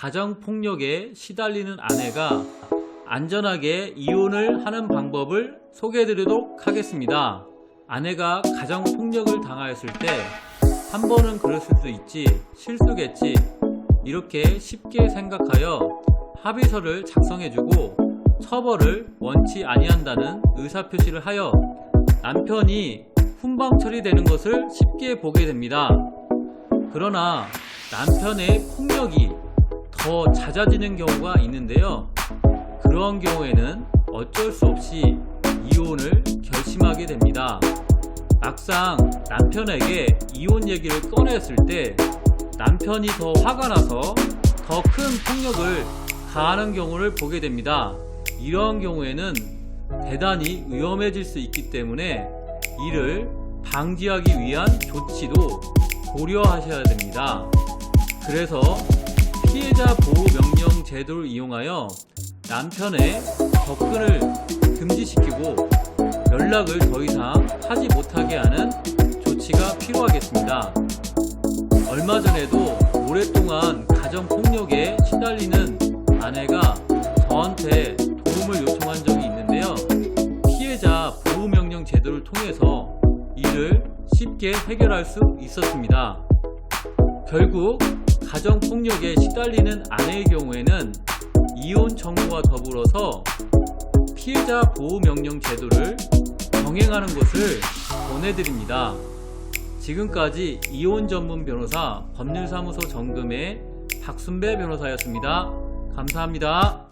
가정폭력에 시달리는 아내가 안전하게 이혼을 하는 방법을 소개해 드리도록 하겠습니다. 아내가 가정폭력을 당하였을 때 한 번은 그랬을 수 있지 실수겠지 이렇게 쉽게 생각하여 합의서를 작성해주고 처벌을 원치 아니한다는 의사표시를 하여 남편이 훈방 처리되는 것을 쉽게 보게 됩니다. 그러나 남편의 폭력이 더 잦아지는 경우가 있는데요. 그런 경우에는 어쩔 수 없이 이혼을 결심하게 됩니다. 막상 남편에게 이혼 얘기를 꺼냈을 때 남편이 더 화가 나서 더 큰 폭력을 가하는 경우를 보게 됩니다. 이러한 경우에는 대단히 위험해질 수 있기 때문에 이를 방지하기 위한 조치도 고려하셔야 됩니다. 그래서 피해자 보호 명령 제도를 이용하여 남편의 접근을 금지시키고 연락을 더 이상 하지 못하게 하는 조치가 필요하겠습니다. 얼마 전에도 오랫동안 가정 폭력에 시달리는 아내가 저한테 도움을 요청한 적이 있는데요. 피해자 보호 명령 제도를 통해서 이를 쉽게 해결할 수 있었습니다. 결국 가정 폭력에 시달리는 아내의 경우에는 이혼 청구와 더불어서 피해자 보호 명령 제도를 병행하는 것을 권해드립니다. 지금까지 이혼 전문 변호사 법률사무소 정금의 박순배 변호사였습니다. 감사합니다.